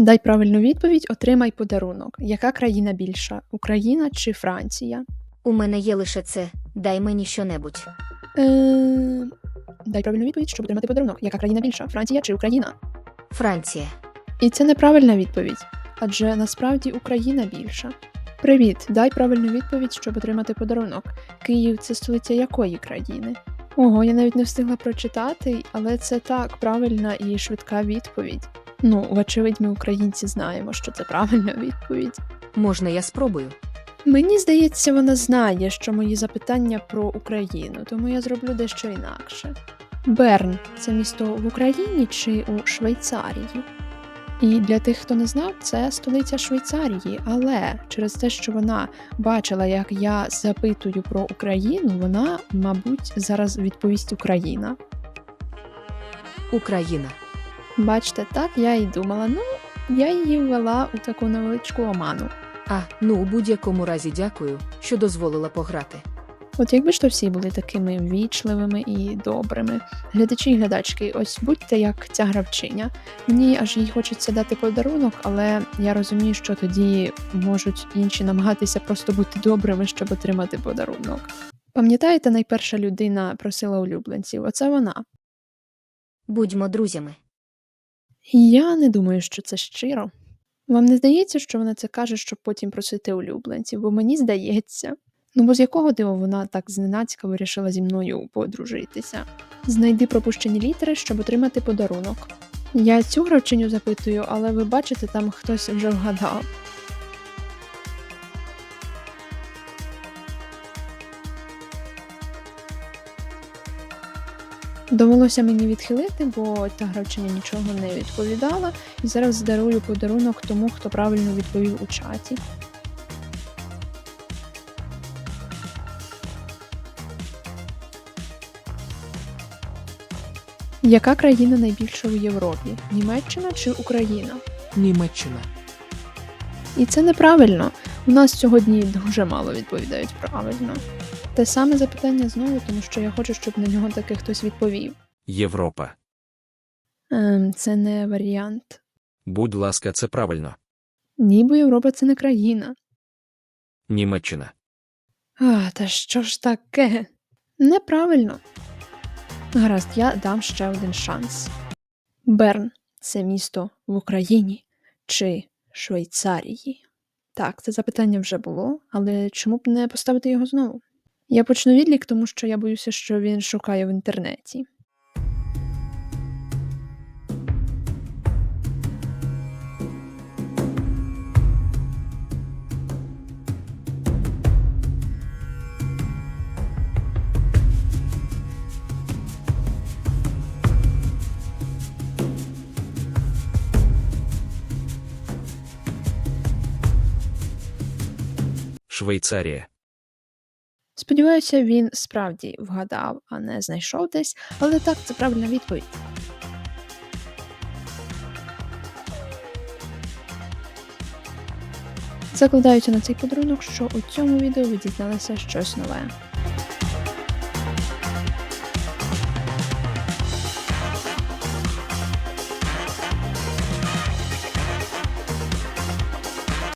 Дай правильну відповідь, отримай подарунок. Яка країна більша? Україна чи Франція? У мене є лише це. Дай мені щонебудь. Е... Дай правильну відповідь, щоб отримати подарунок. Яка країна більша? Франція чи Україна? Франція. І це неправильна відповідь, адже насправді Україна більша. Привіт, дай правильну відповідь, щоб отримати подарунок. Київ це столиця якої країни? Ого, я навіть не встигла прочитати, але це так правильна і швидка відповідь. Ну, вочевидь, ми українці знаємо, що це правильна відповідь. Можна я спробую? Мені здається, вона знає, що мої запитання про Україну, тому я зроблю дещо інакше. Берн це місто в Україні чи у Швейцарії? І для тих, хто не знав, це столиця Швейцарії, але через те, що вона бачила, як я запитую про Україну, вона, мабуть, зараз відповість Україна. Україна. Бачите, так я і думала. Ну, я її ввела у таку невеличку оману. А, ну у будь-якому разі дякую, що дозволила пограти. От якби ж то всі були такими ввічливими і добрими. Глядачі і глядачки, ось будьте як ця гравчиня. Мені аж їй хочеться дати подарунок, але я розумію, що тоді можуть інші намагатися просто бути добрими, щоб отримати подарунок. Пам'ятаєте, найперша людина просила улюбленців? Оце вона. Будьмо друзями. Я не думаю, що це щиро. Вам не здається, що вона це каже, щоб потім просити улюбленців, бо мені здається. Ну бо з якого дива вона так зненацька вирішила зі мною подружитися? Знайди пропущені літери, щоб отримати подарунок. Я цю гравчиню запитую, але ви бачите, там хтось вже вгадав. Довелося мені відхилити, бо та гравчиня нічого не відповідала, і зараз дарую подарунок тому, хто правильно відповів у чаті. Яка країна найбільша у Європі? Німеччина чи Україна? Німеччина. І це неправильно. У нас сьогодні дуже мало відповідають правильно. Те саме запитання знову, тому що я хочу, щоб на нього таки хтось відповів. Європа. Ем, це не варіант. Будь ласка, це правильно. Ніби Європа це не країна. Німеччина. А, та що ж таке? Неправильно. Гаразд, я дам ще один шанс. Берн це місто в Україні чи Швейцарії? Так, це запитання вже було, але чому б не поставити його знову? Я почну відлік, тому що я боюся, що він шукає в інтернеті. Швейцарія. Сподіваюся, він справді вгадав, а не знайшов десь, але так, це правильна відповідь. Закладаюся на цей подарунок, що у цьому відео ви дізналися щось нове.